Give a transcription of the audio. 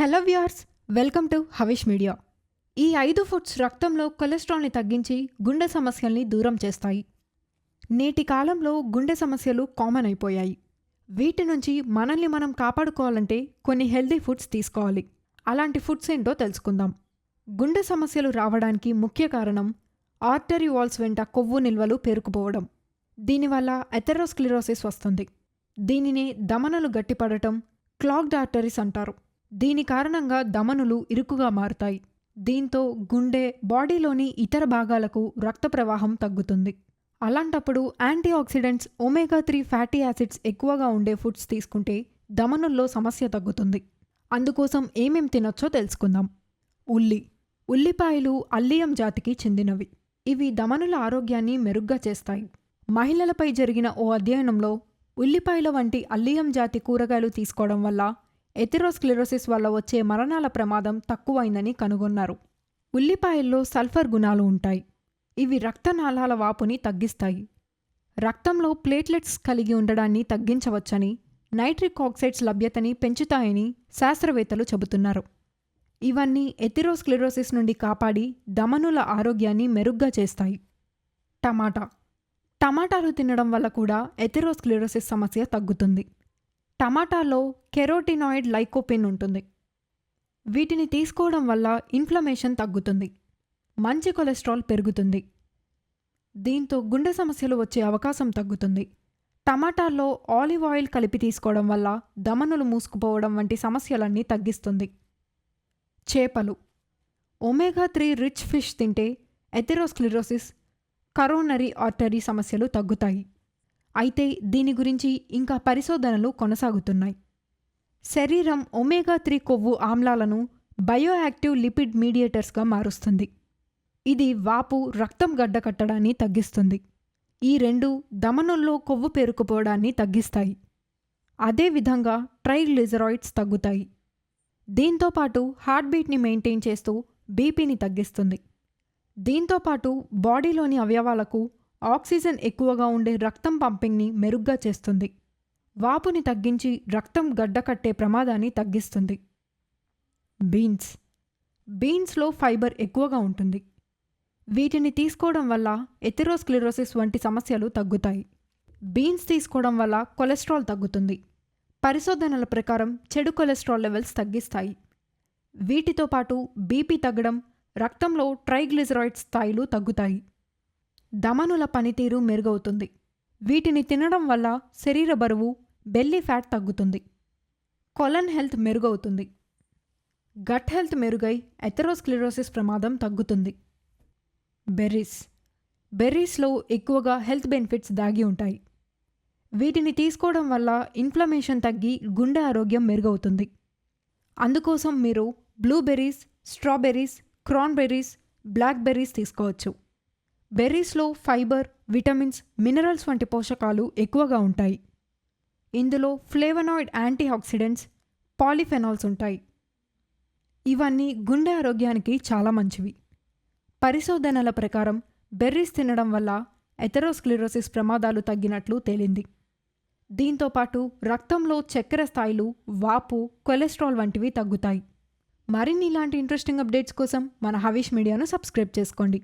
Hello viewers welcome to Havish media. ఈ ఐదు foods రక్తంలో కొలెస్ట్రాల్ని తగ్గించి గుండె సమస్యల్ని దూరం చేస్తాయి. నేటి కాలంలో గుండె సమస్యలు కామన్ అయిపోయాయి. వీటి నుంచి మనల్ని మనం కాపాడుకోవాలంటే కొన్ని హెల్దీ ఫుడ్స్ తీసుకోవాలి. అలాంటి ఫుడ్స్ ఏంటో తెలుసుకుందాం. గుండె సమస్యలు రావడానికి ముఖ్య కారణం ఆర్టరీ వాల్స్ వెంట కొవ్వు నిల్వలు పేరుకుపోవడం. దీనివల్ల ఎథెరోస్క్లిరోసిస్ వస్తుంది. దీనినే దమనలు గట్టిపడటం క్లాగ్డ్ ఆర్టరీస్ అంటారు. దీని కారణంగా దమనులు ఇరుకుగా మారుతాయి. దీంతో గుండె బాడీలోని ఇతర భాగాలకు రక్త ప్రవాహం తగ్గుతుంది. అలాంటప్పుడు antioxidants omega three fatty acids ఎక్కువగా ఉండే ఫుడ్స్ తీసుకుంటే దమనుల్లో సమస్య తగ్గుతుంది. అందుకోసం ఏమేం తినొచ్చో తెలుసుకుందాం. ఉల్లి. ఉల్లిపాయలు అల్లియం జాతికి చెందినవి. ఇవి దమనుల ఆరోగ్యాన్ని మెరుగ్గా చేస్తాయి. మహిళలపై జరిగిన ఓ అధ్యయనంలో ఉల్లిపాయల వంటి అల్లియం జాతి కూరగాయలు తీసుకోవడం వల్ల ఎథెరోస్క్లెరోసిస్ వల్ల వచ్చే మరణాల ప్రమాదం తక్కువైందని కనుగొన్నారు. ఉల్లిపాయల్లో సల్ఫర్ గుణాలు ఉంటాయి. ఇవి రక్తనాళాల వాపుని తగ్గిస్తాయి. రక్తంలో ప్లేట్లెట్స్ కలిగి ఉండడాన్ని తగ్గించవచ్చని నైట్రిక్ ఆక్సైడ్స్ లభ్యతని పెంచుతాయని శాస్త్రవేత్తలు చెబుతున్నారు. ఇవన్నీ ఎథిరోస్క్లెరోసిస్ నుండి కాపాడి దమనుల ఆరోగ్యాన్ని మెరుగ్గా చేస్తాయి. టమాటా. టమాటాలు తినడం వల్ల కూడా ఎథెరోస్క్లెరోసిస్ సమస్య తగ్గుతుంది. టమాటాలో కెరోటినాయిడ్ లైకోపిన్ ఉంటుంది. వీటిని తీసుకోవడం వల్ల ఇన్ఫ్లమేషన్ తగ్గుతుంది. మంచి కొలెస్ట్రాల్ పెరుగుతుంది. దీంతో గుండె సమస్యలు వచ్చే అవకాశం తగ్గుతుంది. టమాటాల్లో ఆలివ్ ఆయిల్ కలిపి తీసుకోవడం వల్ల దమనులు మూసుకుపోవడం వంటి సమస్యలన్నీ తగ్గిస్తుంది. చేపలు. ఒమేగా త్రీ రిచ్ ఫిష్ తింటే ఎథెరోస్క్లిరోసిస్ కరోనరీ ఆర్టరీ సమస్యలు తగ్గుతాయి. అయితే దీని గురించి ఇంకా పరిశోధనలు కొనసాగుతున్నాయి. శరీరం ఒమేగా త్రీ కొవ్వు ఆమ్లాలను బయోయాక్టివ్ లిపిడ్ మీడియేటర్స్గా మారుస్తుంది. ఇది వాపు రక్తం గడ్డకట్టడాన్ని తగ్గిస్తుంది. ఈ రెండు దమనంలో కొవ్వు పేరుకుపోవడాన్ని తగ్గిస్తాయి. అదేవిధంగా ట్రైగ్లిజరాయిడ్స్ తగ్గుతాయి. దీంతోపాటు హార్ట్ బీట్ని మెయింటైన్ చేస్తూ బీపీని తగ్గిస్తుంది. దీంతోపాటు బాడీలోని అవయవాలకు ఆక్సిజన్ ఎక్కువగా ఉండే రక్తం పంపింగ్ని మెరుగ్గా చేస్తుంది. వాపుని తగ్గించి రక్తం గడ్డకట్టే ప్రమాదాన్ని తగ్గిస్తుంది. బీన్స్. బీన్స్లో ఫైబర్ ఎక్కువగా ఉంటుంది. వీటిని తీసుకోవడం వల్ల ఎథెరోస్క్లిరోసిస్ వంటి సమస్యలు తగ్గుతాయి. బీన్స్ తీసుకోవడం వల్ల కొలెస్ట్రాల్ తగ్గుతుంది. పరిశోధనల ప్రకారం చెడు కొలెస్ట్రాల్ లెవెల్స్ తగ్గిస్తాయి. వీటితో పాటు బీపీ తగ్గడం రక్తంలో ట్రైగ్లిజరాయిడ్ స్థాయిలు తగ్గుతాయి. ధమనుల పనితీరు మెరుగవుతుంది. వీటిని తినడం వల్ల శరీర బరువు బెల్లీ ఫ్యాట్ తగ్గుతుంది. కొలన్ హెల్త్ మెరుగవుతుంది. గట్ హెల్త్ మెరుగై ఎథెరోస్క్లిరోసిస్ ప్రమాదం తగ్గుతుంది. బెర్రీస్. బెర్రీస్లో ఎక్కువగా హెల్త్ బెనిఫిట్స్ దాగి ఉంటాయి. వీటిని తీసుకోవడం వల్ల ఇన్ఫ్లమేషన్ తగ్గి గుండె ఆరోగ్యం మెరుగవుతుంది. అందుకోసం మీరు blueberries strawberries cranberries blackberries తీసుకోవచ్చు. బెర్రీస్లో ఫైబర్ విటమిన్స్ మినరల్స్ వంటి పోషకాలు ఎక్కువగా ఉంటాయి. ఇందులో ఫ్లేవనాయిడ్ యాంటీ ఆక్సిడెంట్స్ పాలిఫెనాల్స్ ఉంటాయి. ఇవన్నీ గుండె ఆరోగ్యానికి చాలా మంచివి. పరిశోధనల ప్రకారం బెర్రీస్ తినడం వల్ల ఎథెరోస్క్లిరోసిస్ ప్రమాదాలు తగ్గినట్లు తేలింది. దీంతోపాటు రక్తంలో చక్కెర స్థాయిలు వాపు కొలెస్ట్రాల్ వంటివి తగ్గుతాయి. మరిన్ని ఇలాంటి ఇంట్రెస్టింగ్ అప్డేట్స్ కోసం మన హవీష్ మీడియాను సబ్స్క్రైబ్ చేసుకోండి.